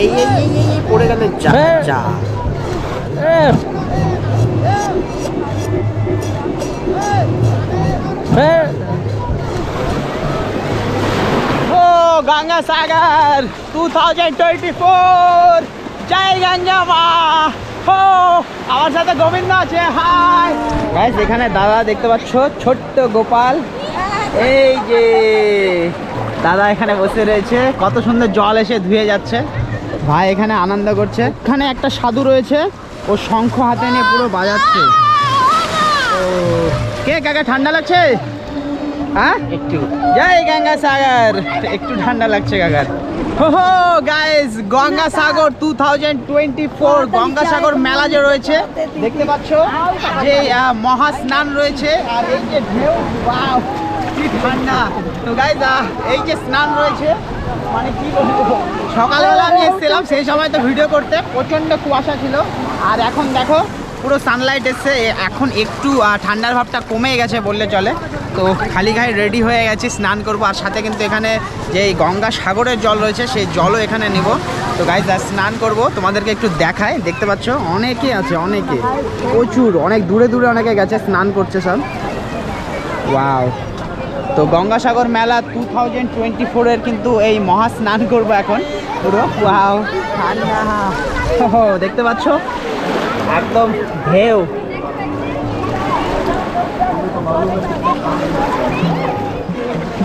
এই এই এই এই, পড়ে গেলে যা হ্যাঁ। যা. Eh. ও Ganga Sagar two thousand twenty four জয় গঙ্গা মা। ও আমার সাথে গোবিন্দ আছে হাই। গাইস এখানে দাদা দেখতে পাচ্ছ ছোট্ট গোপাল। এই যে দাদা এখানে বসে রয়েছে। কত সুন্দর জল এসে ধুয়ে যাচ্ছে। ভাই এখানে আনন্দ করছে। এখানে একটা সাধু রয়েছে ও শঙ্খ হাতে নিয়ে পুরো বাজাচ্ছে। ও কে কাকা ঠান্ডা লাগছে? হ্যাঁ? একটু। জয় গঙ্গা সাগর। একটু ঠান্ডা লাগছে কাকার। হো guys Ganga Sagar two thousand twenty four Ganga Sagar মেলা যে রয়েছে দেখতে পাচ্ছ? যে আহ, মহা স্নান রয়েছে আর এই যে ঢেউ কি ঠান্ডা। তো গাইস এই যে স্নান রয়েছে মানে কি বলব? সকালবেলা আমি এসেছিলাম, সেই সময় তো ভিডিও করতে। প্রচণ্ড কুয়াশা ছিল। আর এখন দেখো, পুরো সানলাইট এসছে। এখন একটু ঠান্ডার ভাবটা কমে গেছে বললে চলে। তো খালি গায়ে রেডি হয়ে গেছি, স্নান করব। আর সাথে কিন্তু এখানে যে গঙ্গা সাগরের জল রয়েছে, সেই জলও এখানে নেব। তো গাইজ আর স্নান করব। তোমাদেরকে একটু দেখায় দেখতে পাচ্ছ, অনেকে আছে, অনেকে। প্রচুর, অনেক দূরে দূরে অনেকে গেছে, স্নান করছে সব। ওয়াও তো গঙ্গাসাগর মেলা টু থাউজেন্ড টোয়েন্টি ফোরের কিন্তু এই মহা স্নান করব এখন। পুরো, ওয়াও দেখতে পাচ্ছ? একদম ঢেউ।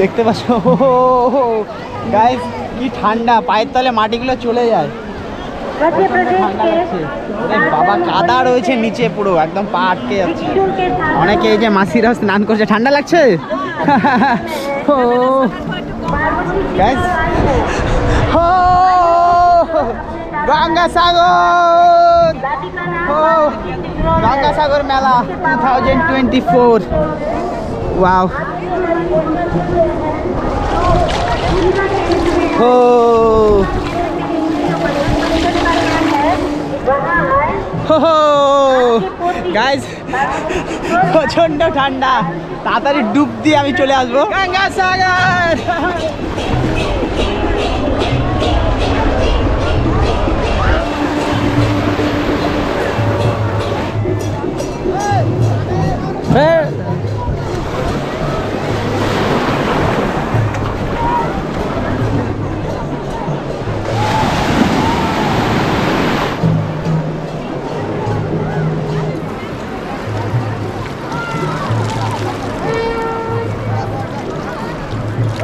দেখতে পাচ্ছ? গাইস কি ঠান্ডা, পায়ের তলে মাটিগুলো চলে যায়। বাবা কাদা রয়েছে নিচে পুরো একদম পা আটকে যাচ্ছে। অনেকে এই যে মাসিরা স্নান করছে ঠান্ডা লাগছে? ও। গঙ্গা সাগর। ও। গঙ্গা সাগর মেলা two thousand twenty four wow ও। গাইস প্রচণ্ড ঠান্ডা। তাড়াতাড়ি ডুব দিয়ে আমি চলে আসব।